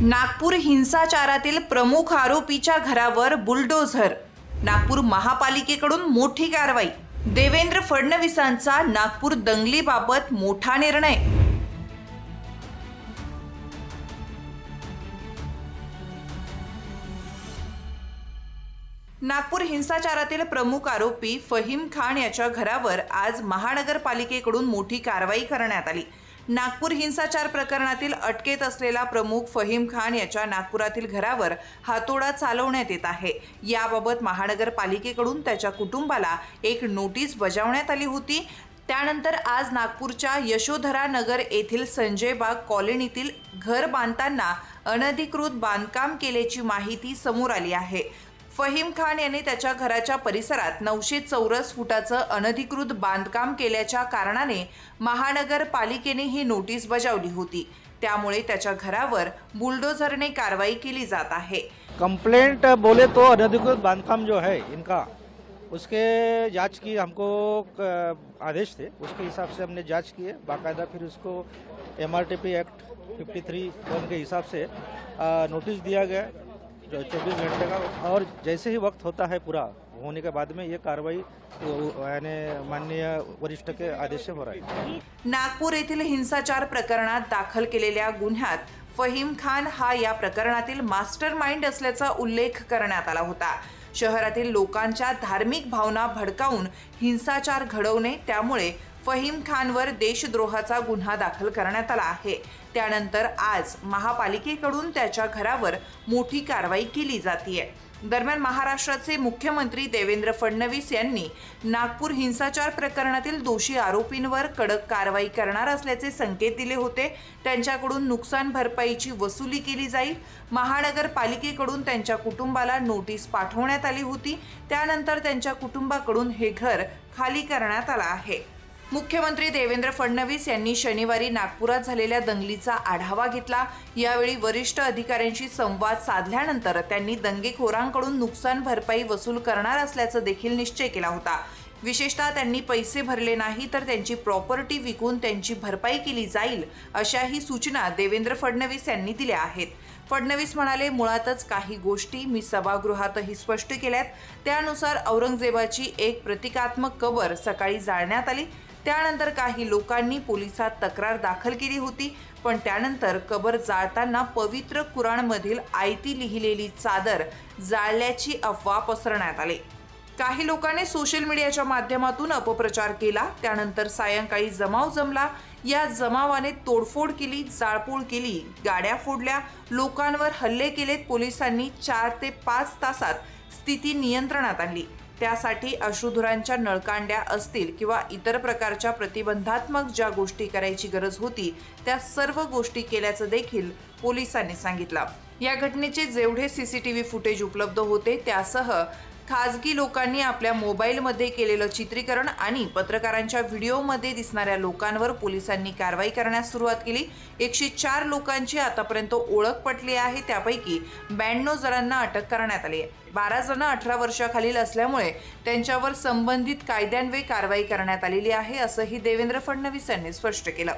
नागपूर हिंसाचारातील प्रमुख आरोपीच्या घरावर बुलडोझर. नागपूर महापालिकेकडून मोठी कारवाई. देवेंद्र फडणवीसांचा नागपूर दंगलीबाबत मोठा निर्णय. नागपूर हिंसाचारातील प्रमुख आरोपी फहीम खान याच्या घरावर आज महानगरपालिकेकडून मोठी कारवाई करण्यात आली. नागपूर हिंसाचार प्रकरणातील अटकेत असलेला प्रमुख फहीम खान याच्या नागपुरातील घरावर हातोडा चालवण्यात येत आहे. याबाबत महानगरपालिकेकडून त्याच्या कुटुंबाला एक नोटीस बजावण्यात आली होती. त्यानंतर आज नागपूरच्या यशोधरा नगर येथील संजय बाग कॉलनीतील घर बांधताना अनधिकृत बांधकाम केल्याची माहिती समोर आली आहे. फहीम खान यांनी त्याच्या घराच्या परिसरात नऊशे चौरस फुटाचं अनधिकृत बांधकाम केल्याच्या कारणाने महानगरपालिकेने ही नोटीस बजावली होती. त्यामुळे त्याच्या घरावर बुलडोझरने कारवाई केली जात आहे. कंप्लेंट बोले तो अनधिकृत बांधकाम जो है इनका उसके जांच की हमको क- आदेश थे उसके हिसाब से हमने जांच की है। बाकायदा फिर उसको M R T P act fifty three one के हिसाब से नोटिस दिया गया चौबीस घंटे का? और जैसे ही वक्त होता है पूरा होने के बाद में ये कार्रवाई यानी माननीय वरिष्ठ के आदेश हो रहा है। नागपूर येथील हिंसाचार प्रकरणात दाखल केलेल्या गुन्ह्यात फहीम खान हा या प्रकरणातील मास्टर माइंड असल्याचा उल्लेख करण्यात आला होता. शहरातील लोकांच्या धार्मिक भावना भडकावून हिंसाचार घडवणे त्यामुळे फहीम खानवर देशद्रोहाचा गुन्हा दाखल करण्यात आला आहे. त्यानंतर आज महापालिकेकडून त्याच्या घरावर मोठी कारवाई केली जातीये. दरम्यान महाराष्ट्राचे मुख्यमंत्री देवेंद्र फडणवीस यांनी नागपूर हिंसाचार प्रकरणातील दोषी आरोपींवर कडक कारवाई करणार असल्याचे संकेत दिले होते. त्यांच्याकडून नुकसान भरपाईची वसुली केली जाईल. महानगरपालिकेकडून त्यांच्या कुटुंबाला नोटीस पाठवण्यात आली होती. त्यानंतर त्यांच्या कुटुंबाकडून हे घर खाली करण्यात आलं आहे. मुख्यमंत्री देवेंद्र फडणवीस यांनी शनिवारी नागपुरात झालेल्या दंगलीचा आढावा घेतला. यावेळी वरिष्ठ अधिकाऱ्यांशी संवाद साधल्यानंतर त्यांनी दंगेखोरांकडून नुकसान भरपाई वसूल करणार असल्याचं देखील निश्चय केला होता. विशेषतः त्यांनी पैसे भरले नाही तर त्यांची प्रॉपर्टी विकून त्यांची भरपाई केली जाईल अशाही सूचना देवेंद्र फडणवीस यांनी दिल्या आहेत. फडणवीस म्हणाले मुळातच काही गोष्टी मी सभागृहातही स्पष्ट केल्यात. त्यानुसार औरंगजेबाची एक प्रतिकात्मक कबर सकाळी जाळण्यात आली. त्यानंतर काही लोकांनी पोलिसात तक्रार दाखल केली होती पण त्यानंतर कबर जाळताना पवित्र कुराणमधील आयती लिहिलेली चादर जाळल्याची अफवा पसरण्यात आली. काही लोकांनी सोशल मीडियाच्या माध्यमातून अपप्रचार केला. त्यानंतर सायंकाळी जमाव जमला. या जमावाने तोडफोड केली जाळपोळ केली गाड्या फोडल्या. लोकांवर हल्ले केलेत पोलिसांनी चार ते पाच तासात स्थिती नियंत्रणात आणली. त्यासाठी अश्रुधुरांच्या नळकांड्या असतील किंवा इतर प्रकारच्या प्रतिबंधात्मक ज्या गोष्टी करायची गरज होती त्या सर्व गोष्टी केल्याचं देखील पोलिसांनी सांगितलं. या घटनेचे जेवढे सीसीटीव्ही फुटेज उपलब्ध होते त्यासह खाजगी लोकांनी आपल्या मोबाईलमध्ये केलेलं चित्रीकरण आणि पत्रकारांच्या व्हिडिओमध्ये दिसणाऱ्या लोकांवर पोलिसांनी कारवाई करण्यास सुरुवात केली. एकशे चार लोकांची आतापर्यंत ओळख पटली आहे. त्यापैकी ब्याण्णव जणांना अटक करण्यात आली आहे. बारा जण अठरा वर्षाखालील असल्यामुळे त्यांच्यावर संबंधित कायद्यान्वये कारवाई करण्यात आलेली आहे असंही देवेंद्र फडणवीस यांनी स्पष्ट केलं.